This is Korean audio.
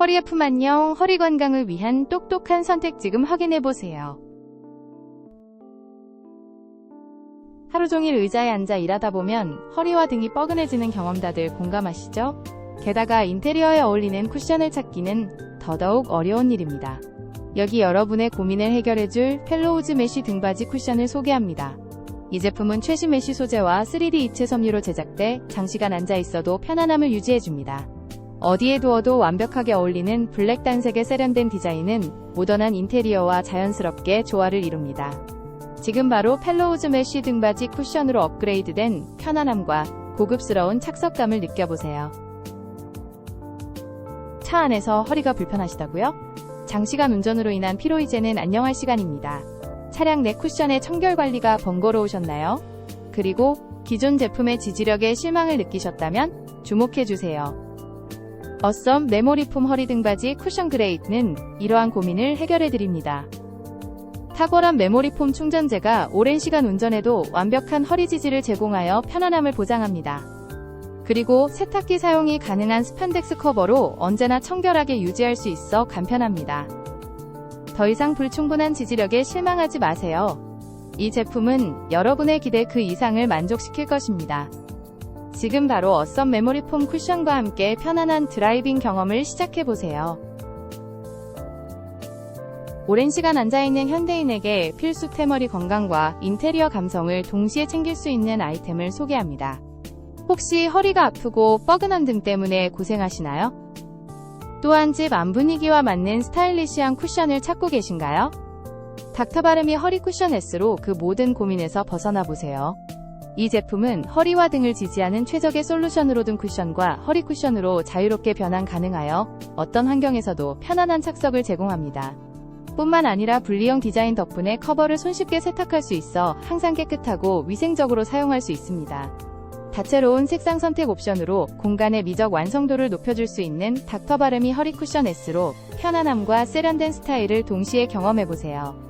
허리 아픔 안녕, 허리 건강을 위한 똑똑한 선택 지금 확인해 보세요. 하루 종일 의자에 앉아 일하다 보면 허리와 등이 뻐근해지는 경험 다들 공감하시죠? 게다가 인테리어에 어울리는 쿠션을 찾기는 더더욱 어려운 일입니다. 여기 여러분의 고민을 해결해줄 펠로우즈 메쉬 등받이 쿠션을 소개합니다. 이 제품은 최신 메쉬 소재와 3D 입체 섬유로 제작돼 장시간 앉아 있어도 편안함을 유지해줍니다. 어디에 두어도 완벽하게 어울리는 블랙 단색의 세련된 디자인은 모던한 인테리어와 자연스럽게 조화를 이룹니다. 지금 바로 펠로우즈 메쉬 등받이 쿠션으로 업그레이드된 편안함과 고급스러운 착석감을 느껴보세요. 차 안에서 허리가 불편하시다고요? 장시간 운전으로 인한 피로 이제는 안녕할 시간입니다. 차량 내 쿠션의 청결 관리가 번거로우셨나요? 그리고 기존 제품의 지지력에 실망을 느끼셨다면 주목해주세요. 어썸 메모리 폼 허리 등받이 쿠션 그레이트는 이러한 고민을 해결해드립니다. 탁월한 메모리 폼 충전재가 오랜 시간 운전에도 완벽한 허리 지지를 제공하여 편안함을 보장합니다. 그리고 세탁기 사용이 가능한 스판덱스 커버로 언제나 청결하게 유지할 수 있어 간편합니다. 더 이상 불충분한 지지력에 실망하지 마세요. 이 제품은 여러분의 기대 그 이상을 만족시킬 것입니다. 지금 바로 어썸 메모리 폼 쿠션과 함께 편안한 드라이빙 경험을 시작해보세요. 오랜 시간 앉아있는 현대인에게 필수 태머리 건강과 인테리어 감성을 동시에 챙길 수 있는 아이템을 소개합니다. 혹시 허리가 아프고 뻐근한 등 때문에 고생하시나요? 또한 집 안 분위기와 맞는 스타일리시한 쿠션을 찾고 계신가요? 닥터바르미 허리 쿠션 S로 그 모든 고민에서 벗어나 보세요. 이 제품은 허리와 등을 지지하는 최적의 솔루션으로 든 쿠션과 허리 쿠션으로 자유롭게 변환 가능하여 어떤 환경에서도 편안한 착석을 제공합니다. 뿐만 아니라 분리형 디자인 덕분에 커버를 손쉽게 세탁할 수 있어 항상 깨끗하고 위생적으로 사용할 수 있습니다. 다채로운 색상 선택 옵션으로 공간의 미적 완성도를 높여줄 수 있는 닥터 바르미 허리 쿠션 S로 편안함과 세련된 스타일을 동시에 경험해보세요.